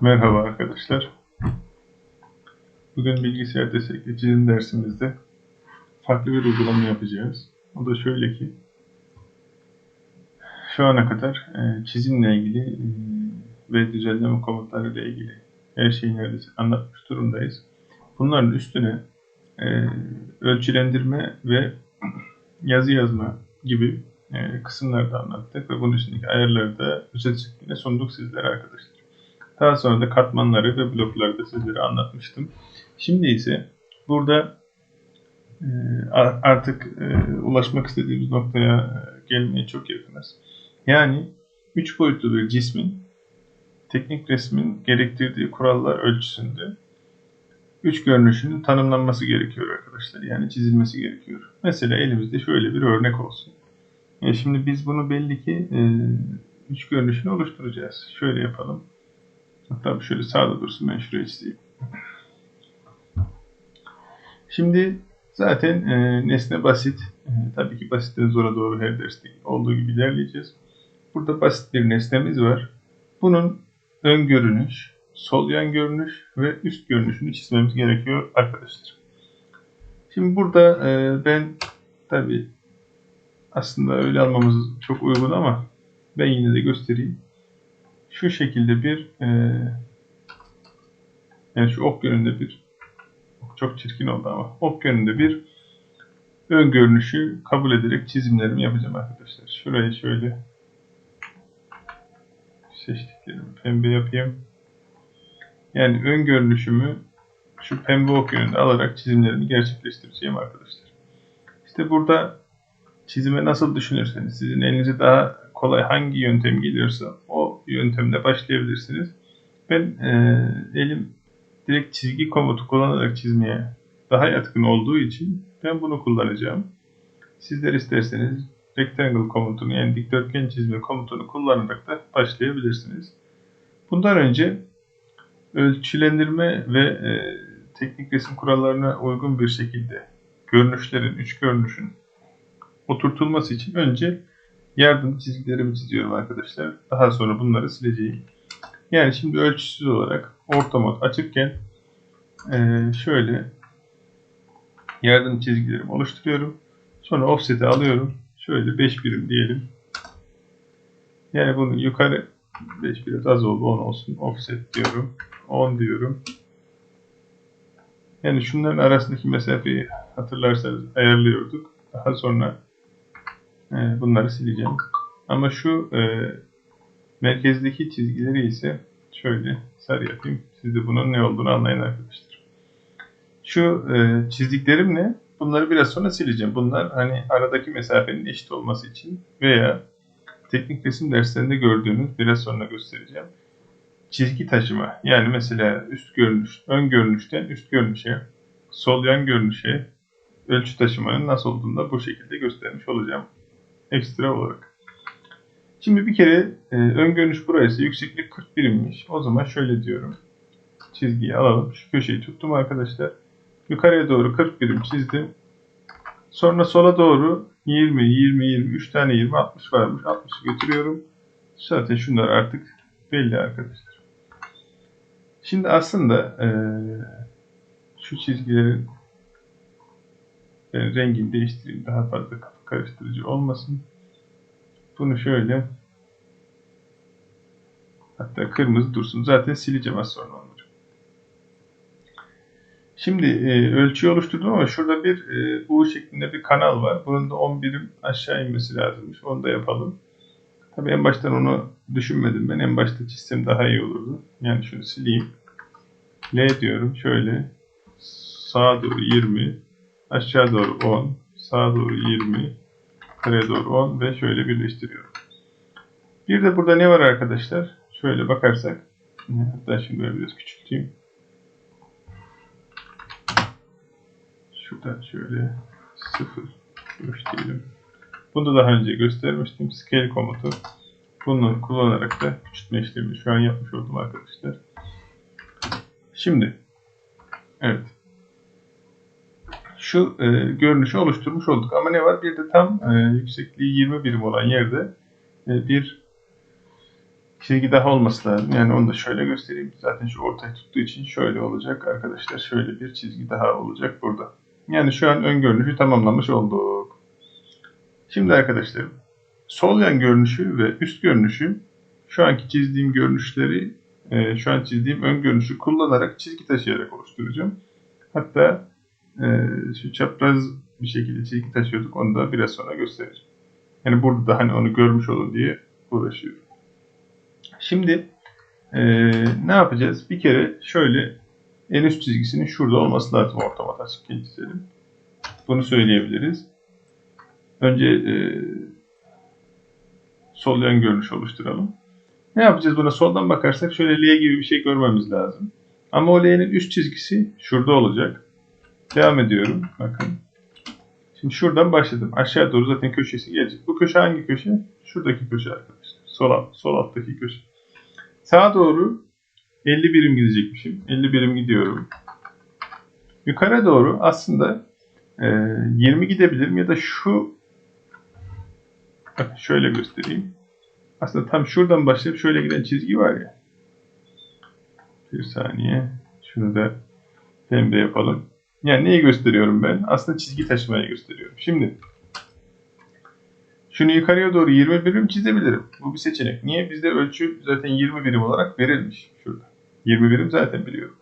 Merhaba arkadaşlar. Bugün bilgisayar destekli çizim dersimizde farklı bir uygulama yapacağız. O da şöyle ki şu ana kadar e, çizimle ilgili e, ve düzenleme komutları ile ilgili her şeyi neredeyse anlatmış durumdayız. Bunların üstüne e, ölçülendirme ve yazı yazma gibi kısımları da anlattık ve bunun içindeki ayarları da özet şeklinde sunduk sizlere arkadaşlar. Daha sonra da katmanları ve blokları da sizlere anlatmıştım. Şimdi ise burada e, artık e, ulaşmak istediğimiz noktaya e, gelmeye çok yakınız. Yani 3 boyutlu bir cismin teknik resmin gerektirdiği kurallar ölçüsünde üç görünüşünün tanımlanması gerekiyor arkadaşlar. Yani çizilmesi gerekiyor. Mesela elimizde şöyle bir örnek olsun. Şimdi biz bunu belli ki üç görünüşünü oluşturacağız. Şöyle yapalım. Hatta şöyle sağda dursun ben şuraya çizeyim. Şimdi zaten e, nesne basit. E, tabii ki basitten zora doğru her derste olduğu gibi ilerleyeceğiz. Burada basit bir nesnemiz var. Bunun ön görünüş, sol yan görünüş ve üst görünüşünü çizmemiz gerekiyor arkadaşlar. Şimdi burada e, ben tabii aslında öyle almamız çok uygun ama ben yine de göstereyim şu şekilde bir e, yani şu ok yönünde bir çok çirkin oldu ama ok yönünde bir ön görünüşü kabul ederek çizimlerimi yapacağım arkadaşlar. Şurayı şöyle seçtiklerimi pembe yapayım. Yani ön görünüşümü şu pembe ok yönünde alarak çizimlerimi gerçekleştireceğim arkadaşlar. İşte burada çizime nasıl düşünürseniz sizin elinize daha kolay hangi yöntem geliyorsa o yöntemle başlayabilirsiniz. Ben e, elim direkt çizgi komutu kullanarak çizmeye daha yatkın olduğu için ben bunu kullanacağım. Sizler isterseniz rectangle komutunu yani dikdörtgen çizme komutunu kullanarak da başlayabilirsiniz. Bundan önce ölçülendirme ve e, teknik resim kurallarına uygun bir şekilde görünüşlerin, üç görünüşün oturtulması için önce yardım çizgilerimi çiziyorum arkadaşlar. Daha sonra bunları sileceğim. Yani şimdi ölçüsüz olarak orta mod açıkken e, şöyle yardım çizgilerimi oluşturuyorum. Sonra offset'i alıyorum. Şöyle 5 birim diyelim. Yani bunu yukarı 5 biraz az oldu 10 olsun. Offset diyorum. 10 diyorum. Yani şunların arasındaki mesafeyi hatırlarsanız ayarlıyorduk. Daha sonra e, bunları sileceğim. Ama şu e, merkezdeki çizgileri ise şöyle sarı yapayım. Siz de bunun ne olduğunu anlayın arkadaşlar. Şu e, çizdiklerim ne? Bunları biraz sonra sileceğim. Bunlar hani aradaki mesafenin eşit olması için veya teknik resim derslerinde gördüğünüz biraz sonra göstereceğim. Çizgi taşıma yani mesela üst görünüş, ön görünüşten üst görünüşe, sol yan görünüşe ölçü taşımanın nasıl olduğunu da bu şekilde göstermiş olacağım ekstra olarak. Şimdi bir kere e, ön görünüş burası yükseklik 40 birimmiş. O zaman şöyle diyorum. Çizgiyi alalım. Şu köşeyi tuttum arkadaşlar. Yukarıya doğru 40 birim çizdim. Sonra sola doğru 20, 20, 20, 3 tane 20, 60 varmış. 60'ı götürüyorum. Zaten şunlar artık belli arkadaşlar. Şimdi aslında e, şu çizgilerin ben rengini değiştireyim daha fazla kafa karıştırıcı olmasın. Bunu şöyle hatta kırmızı dursun. Zaten sileceğim az sonra onları. Şimdi e, ölçüyü oluşturdum ama şurada bir e, U şeklinde bir kanal var. Bunun da 10 birim aşağı inmesi lazımmış. Onu da yapalım. Tabii en baştan onu düşünmedim ben. En başta çizsem daha iyi olurdu. Yani şunu sileyim. L diyorum. Şöyle sağa doğru 20 Aşağı doğru 10, sağa doğru 20, doğru 10 ve şöyle birleştiriyorum. Bir de burada ne var arkadaşlar? Şöyle bakarsak, hatta şimdi böyle biraz küçülteyim. Şuradan şöyle 0 diyelim. Bunu da daha önce göstermiştim. Scale komutu. Bunu kullanarak da küçültme işlemini şu an yapmış oldum arkadaşlar. Şimdi evet şu e, görünüşü oluşturmuş olduk. Ama ne var? Bir de tam e, yüksekliği 20 birim olan yerde e, bir çizgi daha olması lazım. Yani onu da şöyle göstereyim. Zaten şu ortayı tuttuğu için şöyle olacak arkadaşlar. Şöyle bir çizgi daha olacak burada. Yani şu an ön görünüşü tamamlamış olduk. Şimdi arkadaşlarım sol yan görünüşü ve üst görünüşü şu anki çizdiğim görünüşleri e, şu an çizdiğim ön görünüşü kullanarak çizgi taşıyarak oluşturacağım. Hatta e, şu çapraz bir şekilde çizgi taşıyorduk. Onu da biraz sonra göstereceğim. Yani burada da hani onu görmüş olun diye uğraşıyorum. Şimdi e, ne yapacağız? Bir kere şöyle en üst çizgisinin şurada olması lazım ortama taşırken çizelim. Bunu söyleyebiliriz. Önce e, sol yan görünüş oluşturalım. Ne yapacağız buna? Soldan bakarsak şöyle L gibi bir şey görmemiz lazım. Ama o L'nin üst çizgisi şurada olacak. Devam ediyorum. Bakın. Şimdi şuradan başladım. Aşağı doğru zaten köşesi gelecek. Bu köşe hangi köşe? Şuradaki köşe arkadaşlar. Sol, alt, sol alttaki köşe. Sağa doğru 50 birim gidecekmişim. 50 birim gidiyorum. Yukarı doğru aslında e, 20 gidebilirim ya da şu bak şöyle göstereyim. Aslında tam şuradan başlayıp şöyle giden çizgi var ya. Bir saniye. Şunu da pembe yapalım. Yani neyi gösteriyorum ben? Aslında çizgi taşımayı gösteriyorum. Şimdi şunu yukarıya doğru 20 birim çizebilirim. Bu bir seçenek. Niye? Bizde ölçü zaten 20 birim olarak verilmiş şurada. 20 birim zaten biliyorum.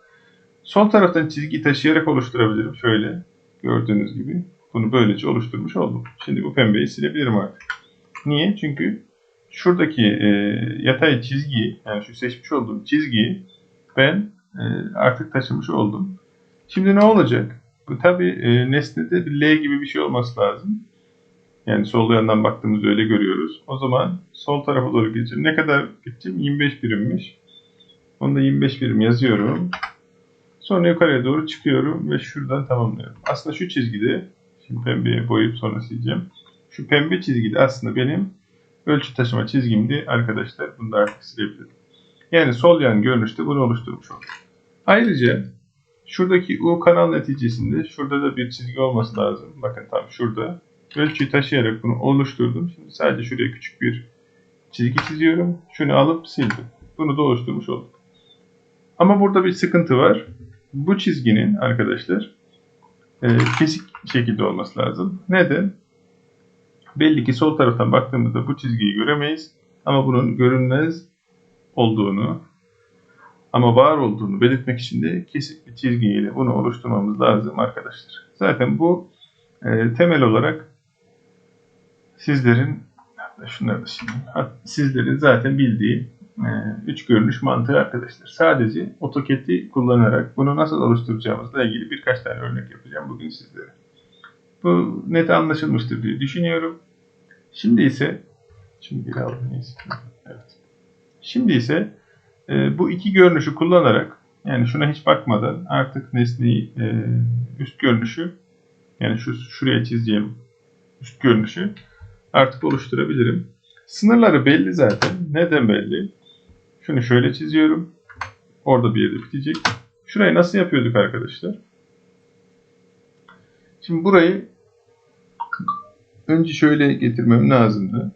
Sol taraftan çizgi taşıyarak oluşturabilirim. Şöyle gördüğünüz gibi. Bunu böylece oluşturmuş oldum. Şimdi bu pembeyi silebilirim artık. Niye? Çünkü şuradaki e, yatay çizgiyi, yani şu seçmiş olduğum çizgiyi ben e, artık taşımış oldum. Şimdi ne olacak? Bu tabi e, nesnede bir L gibi bir şey olması lazım. Yani sol yandan baktığımızda öyle görüyoruz. O zaman sol tarafa doğru gideceğim. Ne kadar gideceğim? 25 birimmiş. Onu da 25 birim yazıyorum. Sonra yukarıya doğru çıkıyorum ve şuradan tamamlıyorum. Aslında şu çizgide, şimdi pembeye boyayıp sonra sileceğim. Şu pembe çizgide aslında benim ölçü taşıma çizgimdi arkadaşlar. Bunu da artık silebilirim. Yani sol yan görünüşte bunu oluşturmuş oldum. Ayrıca şuradaki U kanal neticesinde şurada da bir çizgi olması lazım. Bakın tam şurada. Ölçüyü taşıyarak bunu oluşturdum. Şimdi sadece şuraya küçük bir çizgi çiziyorum. Şunu alıp sildim. Bunu da oluşturmuş olduk. Ama burada bir sıkıntı var. Bu çizginin arkadaşlar e, kesik şekilde olması lazım. Neden? Belli ki sol taraftan baktığımızda bu çizgiyi göremeyiz. Ama bunun görünmez olduğunu ama var olduğunu belirtmek için de kesik bir çizgiyle bunu oluşturmamız lazım arkadaşlar. Zaten bu e, temel olarak sizlerin şunları da şimdi sizlerin zaten bildiği e, üç görünüş mantığı arkadaşlar. Sadece AutoCAD'i kullanarak bunu nasıl oluşturacağımızla ilgili birkaç tane örnek yapacağım bugün sizlere. Bu net anlaşılmıştır diye düşünüyorum. Şimdi ise şimdi bir neyse. Evet. Şimdi ise e, bu iki görünüşü kullanarak yani şuna hiç bakmadan artık nesneyi e, üst görünüşü yani şu şuraya çizeceğim üst görünüşü artık oluşturabilirim. Sınırları belli zaten. Neden belli? Şunu şöyle çiziyorum. Orada bir yerde bitecek. Şurayı nasıl yapıyorduk arkadaşlar? Şimdi burayı önce şöyle getirmem lazımdı.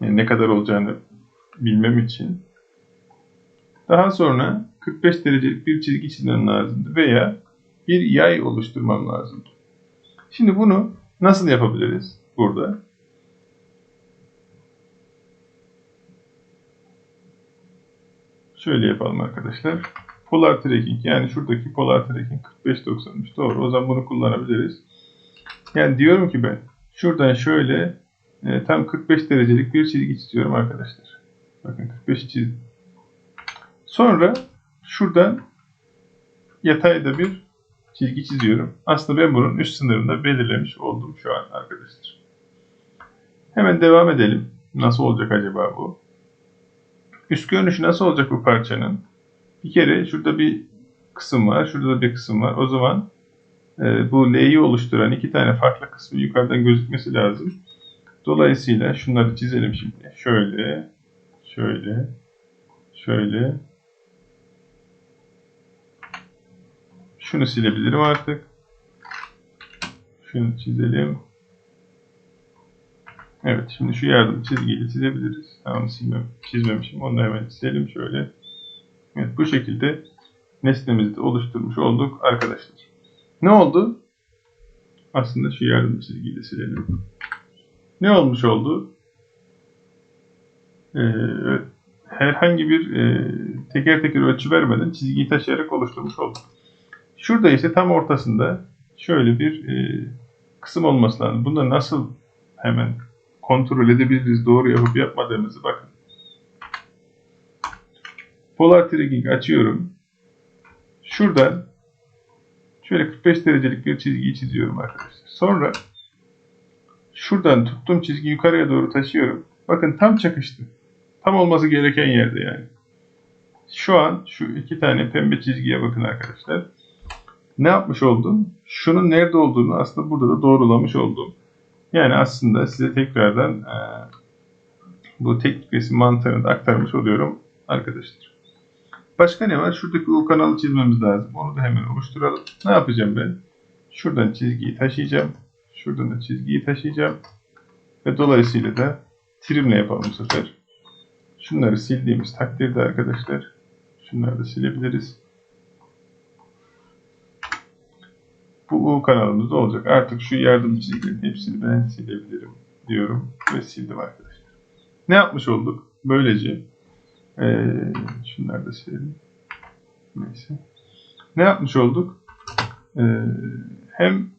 Yani ne kadar olacağını bilmem için. Daha sonra 45 derecelik bir çizgi çizmem lazımdı veya bir yay oluşturmam lazımdı. Şimdi bunu nasıl yapabiliriz burada? Şöyle yapalım arkadaşlar. Polar tracking yani şuradaki polar tracking 45-90'mış. Doğru. O zaman bunu kullanabiliriz. Yani diyorum ki ben şuradan şöyle e, tam 45 derecelik bir çizgi çiziyorum arkadaşlar. Bakın 45 çizdim. Sonra şuradan yatayda bir çizgi çiziyorum. Aslında ben bunun üst sınırını belirlemiş oldum şu an arkadaşlar. Hemen devam edelim. Nasıl olacak acaba bu? Üst görünüşü nasıl olacak bu parçanın? Bir kere şurada bir kısım var, şurada da bir kısım var. O zaman e, bu L'yi oluşturan iki tane farklı kısmı yukarıdan gözükmesi lazım. Dolayısıyla şunları çizelim şimdi. Şöyle, şöyle, şöyle. Şunu silebilirim artık. Şunu çizelim. Evet şimdi şu yardım çizgiyi çizebiliriz. Tamam silmem, çizmemişim. Onu hemen çizelim şöyle. Evet bu şekilde nesnemizi de oluşturmuş olduk arkadaşlar. Ne oldu? Aslında şu yardım çizgiyi de silelim. Ne olmuş oldu? Ee, herhangi bir e, teker teker ölçü vermeden çizgiyi taşıyarak oluşturmuş olduk. Şurada ise tam ortasında şöyle bir e, kısım olması lazım. Bunu nasıl hemen kontrol edebiliriz doğru yapıp yapmadığımızı bakın. Polar Tracking açıyorum. Şuradan şöyle 45 derecelik bir çizgiyi çiziyorum arkadaşlar. Sonra şuradan tuttuğum çizgi yukarıya doğru taşıyorum. Bakın tam çakıştı. Tam olması gereken yerde yani. Şu an şu iki tane pembe çizgiye bakın arkadaşlar. Ne yapmış oldum? Şunun nerede olduğunu aslında burada da doğrulamış oldum. Yani aslında size tekrardan e, bu teknik resim mantığını da aktarmış oluyorum arkadaşlar. Başka ne var? Şuradaki U kanalı çizmemiz lazım. Onu da hemen oluşturalım. Ne yapacağım ben? Şuradan çizgiyi taşıyacağım. Şuradan da çizgiyi taşıyacağım. Ve dolayısıyla da trimle yapalım bu sefer. Şunları sildiğimiz takdirde arkadaşlar şunları da silebiliriz. Bu U kanalımızda olacak. Artık şu yardım çizgilerin hepsini ben silebilirim diyorum ve sildim arkadaşlar. Ne yapmış olduk? Böylece ee, şunları da silelim. Neyse. Ne yapmış olduk? Ee, hem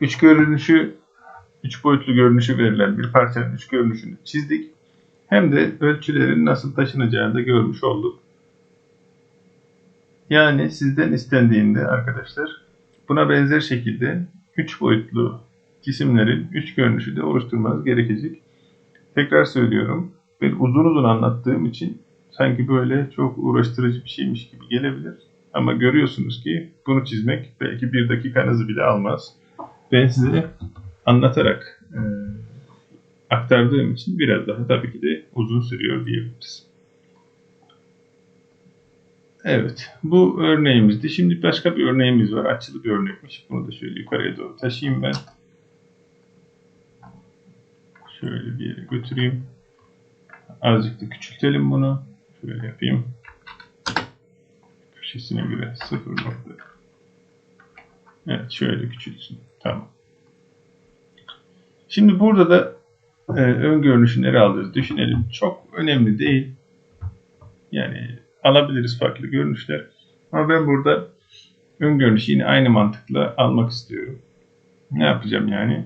üç görünüşü, üç boyutlu görünüşü verilen bir parçanın üç görünüşünü çizdik. Hem de ölçülerin nasıl taşınacağını da görmüş olduk. Yani sizden istendiğinde arkadaşlar buna benzer şekilde üç boyutlu cisimlerin üç görünüşü de oluşturmanız gerekecek. Tekrar söylüyorum. Ben uzun uzun anlattığım için sanki böyle çok uğraştırıcı bir şeymiş gibi gelebilir. Ama görüyorsunuz ki bunu çizmek belki bir dakikanızı bile almaz. Ben size anlatarak e, aktardığım için biraz daha tabii ki de uzun sürüyor diyebiliriz. Evet, bu örneğimizdi. Şimdi başka bir örneğimiz var. Açılı bir örnekmiş. Bunu da şöyle yukarıya doğru taşıyayım ben. Şöyle bir yere götüreyim. Azıcık da küçültelim bunu. Şöyle yapayım. Köşesine göre 0 nokta. Evet şöyle küçülsün. Tamam. Şimdi burada da e, ön görünüşü nereye alıyoruz düşünelim. Çok önemli değil. Yani alabiliriz farklı görünüşler. Ama ben burada ön görünüşü yine aynı mantıkla almak istiyorum. Ne yapacağım yani?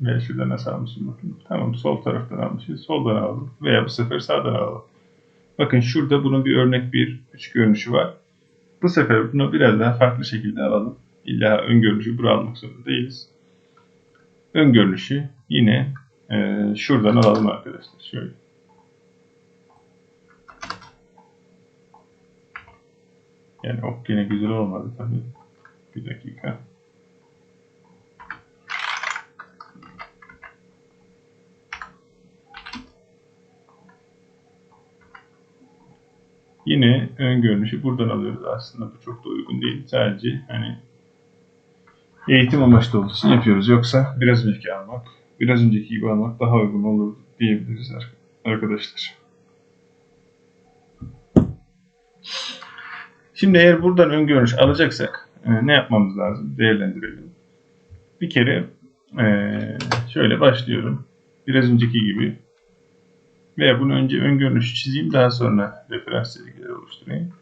Ve şurada nasıl almışım bakın. Tamam sol taraftan almışız. Soldan alalım. Veya bu sefer sağdan alalım. Bakın şurada bunun bir örnek bir üç görünüşü var. Bu sefer bunu biraz daha farklı şekilde alalım. İlla ön görünüşü buraya almak zorunda değiliz. Ön görünüşü yine e, şuradan alalım arkadaşlar. Şöyle. Yani ok yine güzel olmadı tabii. Bir dakika. Yine ön görünüşü buradan alıyoruz. Aslında bu çok da uygun değil. Sadece hani eğitim amaçlı olduğu için yapıyoruz. Yoksa biraz önceki almak, biraz önceki gibi almak daha uygun olur diyebiliriz arkadaşlar. Şimdi eğer buradan ön görünüş alacaksak e, ne yapmamız lazım? Değerlendirelim. Bir kere e, şöyle başlıyorum. Biraz önceki gibi veya bunu önce ön görünüşü çizeyim daha sonra referans çizgileri oluşturayım.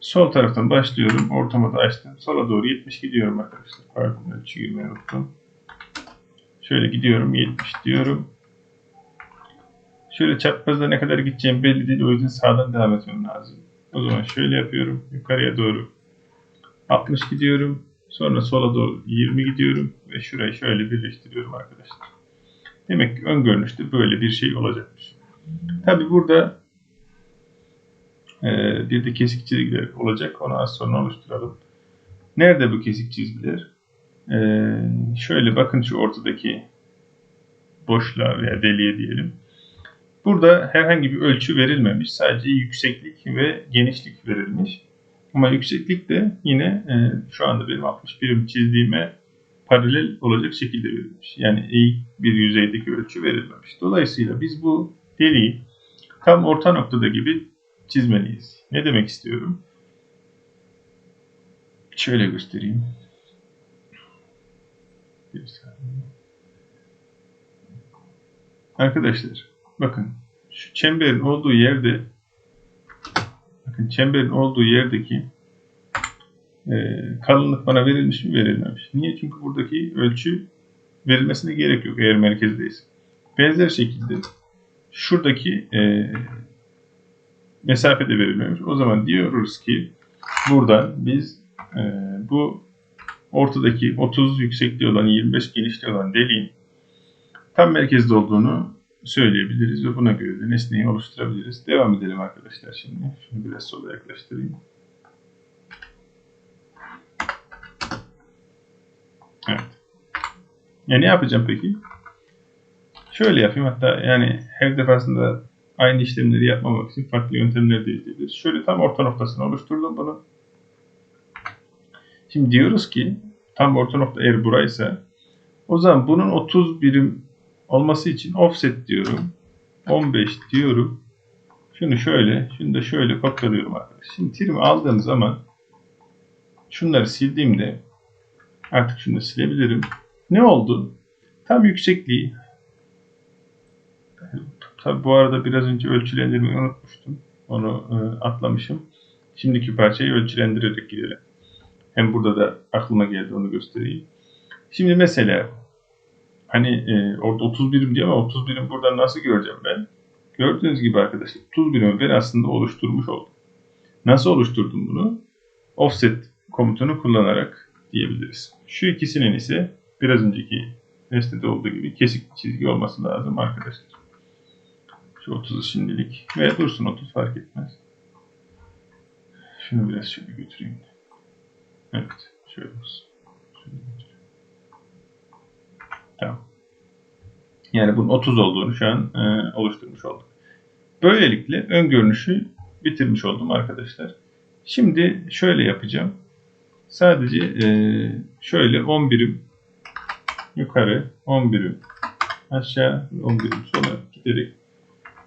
Sol taraftan başlıyorum. Ortama da açtım. Sola doğru 70 gidiyorum arkadaşlar. Pardon ölçü girmeyi unuttum. Şöyle gidiyorum 70 diyorum. Şöyle çaprazda ne kadar gideceğim belli değil. O yüzden sağdan devam etmem lazım. O zaman şöyle yapıyorum. Yukarıya doğru 60 gidiyorum. Sonra sola doğru 20 gidiyorum. Ve şurayı şöyle birleştiriyorum arkadaşlar. Demek ki ön görünüşte böyle bir şey olacakmış. Tabi burada e, bir de kesik çizgiler olacak. Onu az sonra oluşturalım. Nerede bu kesik çizgiler? E, şöyle bakın şu ortadaki boşluğa veya deliğe diyelim. Burada herhangi bir ölçü verilmemiş. Sadece yükseklik ve genişlik verilmiş. Ama yükseklik de yine e, şu anda benim 60 birim çizdiğime paralel olacak şekilde verilmiş. Yani eğik bir yüzeydeki ölçü verilmemiş. Dolayısıyla biz bu deliği tam orta noktada gibi çizmeliyiz. Ne demek istiyorum? Şöyle göstereyim. Bir saniye. Arkadaşlar bakın şu çemberin olduğu yerde bakın çemberin olduğu yerdeki e, kalınlık bana verilmiş mi verilmemiş. Niye? Çünkü buradaki ölçü verilmesine gerek yok eğer merkezdeyiz. Benzer şekilde şuradaki e, mesafe de verilmemiş. O zaman diyoruz ki buradan biz e, bu ortadaki 30 yüksekliği olan 25 genişliği olan deliğin tam merkezde olduğunu söyleyebiliriz ve buna göre de nesneyi oluşturabiliriz. Devam edelim arkadaşlar şimdi. Şunu biraz sola yaklaştırayım. Evet. Ya ne yapacağım peki? Şöyle yapayım hatta yani her defasında aynı işlemleri yapmamak için farklı yöntemler de izleyebiliriz. Şöyle tam orta noktasını oluşturdum bunu. Şimdi diyoruz ki tam orta nokta eğer buraysa o zaman bunun 30 birim olması için offset diyorum. 15 diyorum. Şunu şöyle, şunu da şöyle kopyalıyorum arkadaşlar. Şimdi trim aldığım zaman şunları sildiğimde artık şunu silebilirim. Ne oldu? Tam yüksekliği Tabi bu arada biraz önce ölçülendirmeyi unutmuştum. Onu e, atlamışım. Şimdiki parçayı ölçülendirerek gidelim. Hem burada da aklıma geldi onu göstereyim. Şimdi mesela hani e, orada 30 birim diyor ama 30 birim buradan nasıl göreceğim ben? Gördüğünüz gibi arkadaşlar 30 birimi ben aslında oluşturmuş oldum. Nasıl oluşturdum bunu? Offset komutunu kullanarak diyebiliriz. Şu ikisinin ise biraz önceki nesnede olduğu gibi kesik çizgi olması lazım arkadaşlar. Şu 30'u şimdilik. Ve dursun 30 fark etmez. Şunu biraz şöyle götüreyim. Evet. Şöyle olsun. Şöyle götüreyim. Tamam. Yani bunun 30 olduğunu şu an e, oluşturmuş olduk. Böylelikle ön görünüşü bitirmiş oldum arkadaşlar. Şimdi şöyle yapacağım. Sadece e, şöyle 10 birim yukarı, 10 birim aşağı, 10 birim sola giderek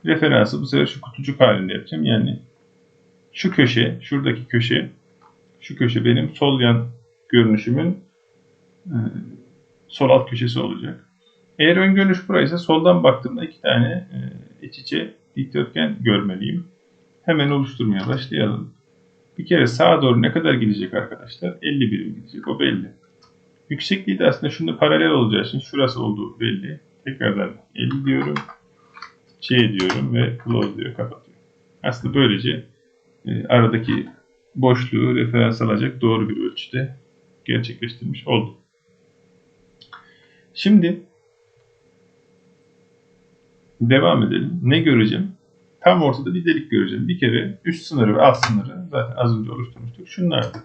referansı bu sefer şu kutucuk halinde yapacağım. Yani şu köşe, şuradaki köşe, şu köşe benim sol yan görünüşümün e, sol alt köşesi olacak. Eğer ön görünüş buraysa soldan baktığımda iki tane e, iç içe dikdörtgen görmeliyim. Hemen oluşturmaya başlayalım. Bir kere sağa doğru ne kadar gidecek arkadaşlar? 50 birim gidecek. O belli. Yüksekliği de aslında şunda paralel olacağı için şurası olduğu belli. Tekrardan 50 diyorum. C diyorum ve close diyor kapatıyorum. Aslında böylece e, aradaki boşluğu referans alacak doğru bir ölçüde gerçekleştirmiş oldum. Şimdi devam edelim. Ne göreceğim? Tam ortada bir delik göreceğim. Bir kere üst sınırı ve alt sınırı zaten az önce oluşturmuştuk. Şunlardı.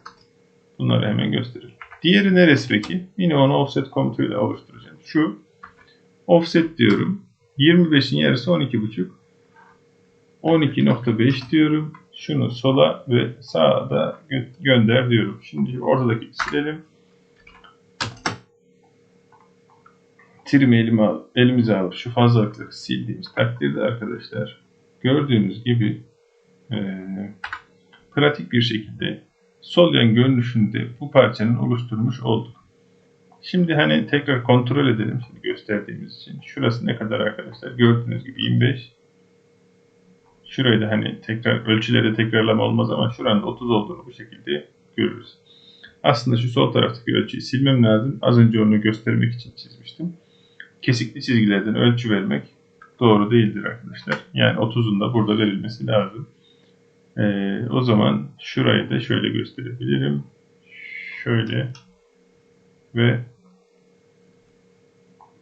Bunları hemen gösterelim. Diğeri neresi peki? Yine onu offset komutuyla oluşturacağım. Şu offset diyorum. 25'in yarısı 12,5. 12.5 diyorum. Şunu sola ve sağa da gö gönder diyorum. Şimdi ortadaki silelim. Trim elime elimize alıp şu fazlalıkları sildiğimiz takdirde arkadaşlar gördüğünüz gibi e, pratik bir şekilde sol yan görünüşünde bu parçanın oluşturmuş olduk. Şimdi hani tekrar kontrol edelim şimdi gösterdiğimiz için. Şurası ne kadar arkadaşlar? Gördüğünüz gibi 25. Şurayı da hani tekrar ölçülerde tekrarlama olmaz ama şuranın 30 olduğunu bu şekilde görürüz. Aslında şu sol taraftaki ölçüyü silmem lazım. Az önce onu göstermek için çizmiştim. Kesikli çizgilerden ölçü vermek doğru değildir arkadaşlar. Yani 30'un da burada verilmesi lazım. Ee, o zaman şurayı da şöyle gösterebilirim. Şöyle ve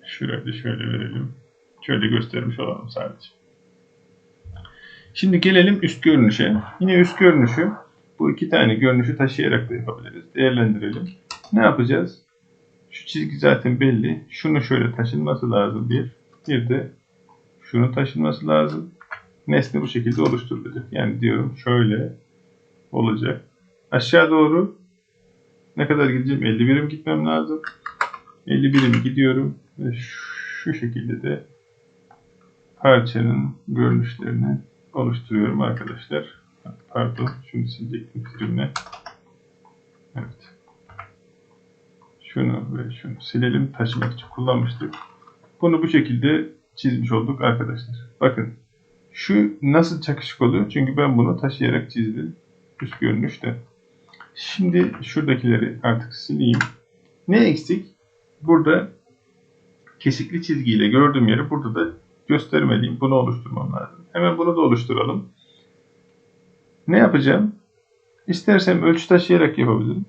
şurayı da şöyle verelim. Şöyle göstermiş olalım sadece. Şimdi gelelim üst görünüşe. Yine üst görünüşü bu iki tane görünüşü taşıyarak da yapabiliriz. Değerlendirelim. Ne yapacağız? Şu çizgi zaten belli. Şunu şöyle taşınması lazım bir. Bir de şunu taşınması lazım. Nesne bu şekilde oluşturulacak. Yani diyorum şöyle olacak. Aşağı doğru ne kadar gideceğim? 50 birim gitmem lazım. 51'imi gidiyorum ve şu şekilde de parçanın görünüşlerini oluşturuyorum arkadaşlar. Pardon, şunu silecektim filmle. Evet. Şunu ve şunu silelim. Taşımak için kullanmıştık. Bunu bu şekilde çizmiş olduk arkadaşlar. Bakın. Şu nasıl çakışık oluyor? Çünkü ben bunu taşıyarak çizdim. Üst görünüşte. Şimdi şuradakileri artık sileyim. Ne eksik? Burada kesikli çizgiyle gördüğüm yeri burada da göstermeliyim. Bunu oluşturmam lazım. Hemen bunu da oluşturalım. Ne yapacağım? İstersem ölçü taşıyarak yapabilirim.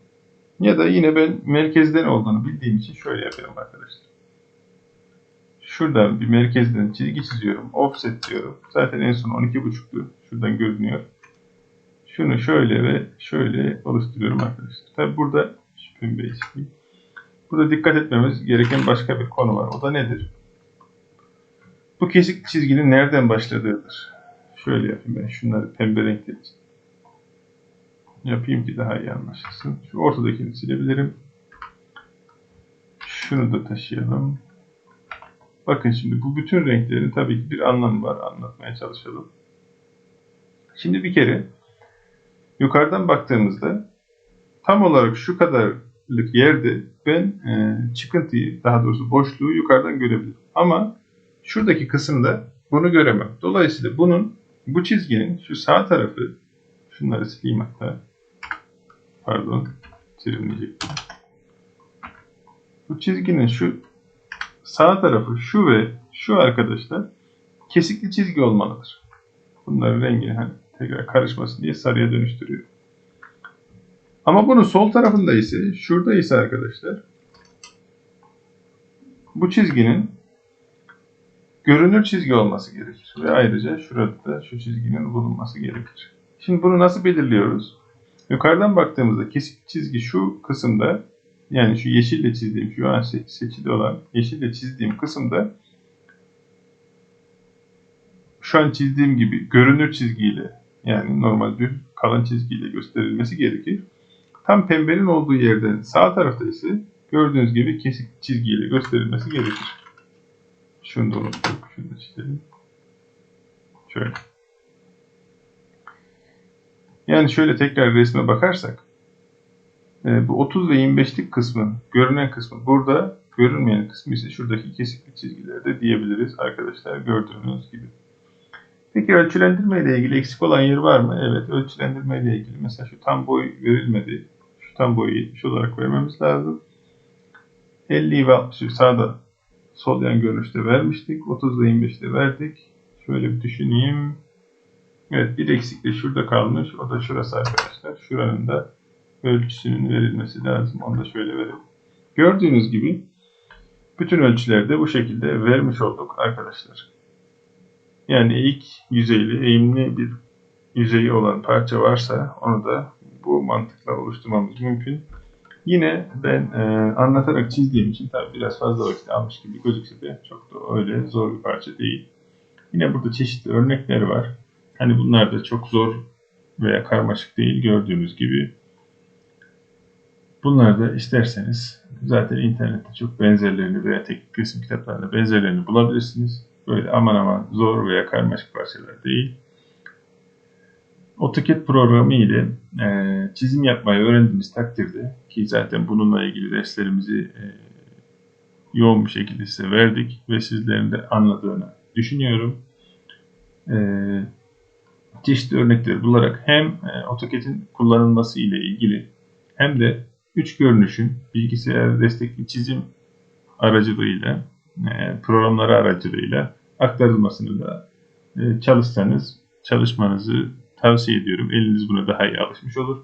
Ya da yine ben merkezden olduğunu bildiğim için şöyle yapıyorum arkadaşlar. Şuradan bir merkezden çizgi çiziyorum. Offset diyorum. Zaten en son 12.5'tu. Şuradan görünüyor. Şunu şöyle ve şöyle oluşturuyorum arkadaşlar. Tabi burada sileyim. Burada dikkat etmemiz gereken başka bir konu var. O da nedir? Bu kesik çizginin nereden başladığıdır. Şöyle yapayım ben şunları pembe renkte yapayım ki daha iyi anlaşılsın. Şu ortadakini silebilirim. Şunu da taşıyalım. Bakın şimdi bu bütün renklerin tabii ki bir anlamı var. Anlatmaya çalışalım. Şimdi bir kere yukarıdan baktığımızda tam olarak şu kadarlık yerde ben e, çıkıntıyı daha doğrusu boşluğu yukarıdan görebilirim. Ama şuradaki kısımda bunu göremem. Dolayısıyla bunun bu çizginin şu sağ tarafı şunları sileyim hatta. Pardon. Silinmeyecektim. Bu çizginin şu sağ tarafı şu ve şu arkadaşlar kesikli çizgi olmalıdır. Bunların rengini hani tekrar karışmasın diye sarıya dönüştürüyor. Ama bunun sol tarafında ise şurada ise arkadaşlar bu çizginin görünür çizgi olması gerekir. Ve ayrıca şurada da şu çizginin bulunması gerekir. Şimdi bunu nasıl belirliyoruz? Yukarıdan baktığımızda kesik çizgi şu kısımda yani şu yeşille çizdiğim şu an seçili olan yeşille çizdiğim kısımda şu an çizdiğim gibi görünür çizgiyle yani normal düz kalın çizgiyle gösterilmesi gerekir. Tam pembenin olduğu yerden sağ tarafta ise gördüğünüz gibi kesik çizgiyle gösterilmesi gerekir. Şunu da unuttuk. Şunu da çizelim. Şöyle. Yani şöyle tekrar resme bakarsak e, bu 30 ve 25'lik kısmın görünen kısmı burada, görünmeyen kısmı ise şuradaki kesikli çizgilerde diyebiliriz arkadaşlar gördüğünüz gibi. Peki ölçülendirme ile ilgili eksik olan yer var mı? Evet ölçülendirme ile ilgili mesela şu tam boy verilmedi. Şu tam boyu 70 olarak vermemiz lazım. 50 ve 60'ı sağda sol yan görünüşte vermiştik. 30 ve 25'te verdik. Şöyle bir düşüneyim. Evet bir eksik de şurada kalmış. O da şurası arkadaşlar. Şuranın da ölçüsünün verilmesi lazım. Onu da şöyle verelim. Gördüğünüz gibi bütün ölçülerde bu şekilde vermiş olduk arkadaşlar. Yani ilk yüzeyli, eğimli bir yüzeyi olan parça varsa onu da bu mantıkla oluşturmamız mümkün. Yine ben e, anlatarak çizdiğim için tabi biraz fazla vakit almış gibi gözükse de çok da öyle zor bir parça değil. Yine burada çeşitli örnekler var. Hani bunlar da çok zor veya karmaşık değil gördüğünüz gibi. Bunlar da isterseniz zaten internette çok benzerlerini veya teknik resim kitaplarında benzerlerini bulabilirsiniz. Böyle aman aman zor veya karmaşık parçalar değil. AutoCAD programı ile e, çizim yapmayı öğrendiğimiz takdirde ki zaten bununla ilgili derslerimizi e, yoğun bir şekilde size verdik ve sizlerin de anladığını düşünüyorum. E, çeşitli örnekleri bularak hem e, AutoCAD'in kullanılması ile ilgili hem de üç görünüşün bilgisayar destekli çizim aracılığıyla e, programları aracılığıyla aktarılmasını da e, çalışsanız çalışmanızı tavsiye ediyorum. Eliniz buna daha iyi alışmış olur.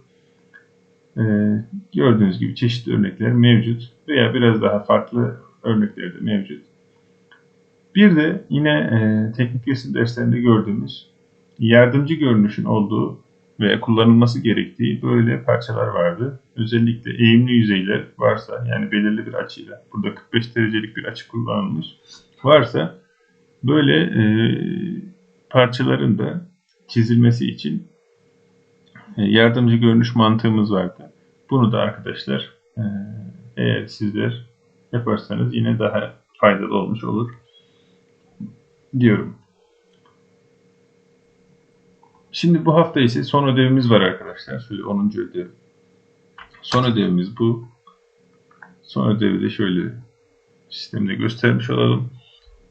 Gördüğünüz gibi çeşitli örnekler mevcut veya biraz daha farklı örnekler de mevcut. Bir de yine teknik resim derslerinde gördüğümüz yardımcı görünüşün olduğu ve kullanılması gerektiği böyle parçalar vardı. Özellikle eğimli yüzeyler varsa yani belirli bir açıyla burada 45 derecelik bir açı kullanılmış varsa böyle e, parçaların da çizilmesi için e, yardımcı görünüş mantığımız vardı. Bunu da arkadaşlar e, eğer sizler yaparsanız yine daha faydalı olmuş olur diyorum. Şimdi bu hafta ise son ödevimiz var arkadaşlar. Şöyle 10. ödev. Son ödevimiz bu. Son ödevi de şöyle sistemde göstermiş olalım.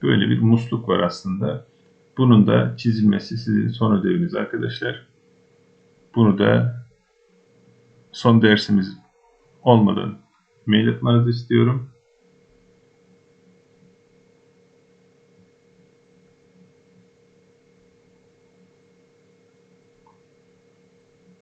Böyle bir musluk var aslında. Bunun da çizilmesi sizin son ödeviniz arkadaşlar. Bunu da son dersimiz olmadan mail atmanızı istiyorum.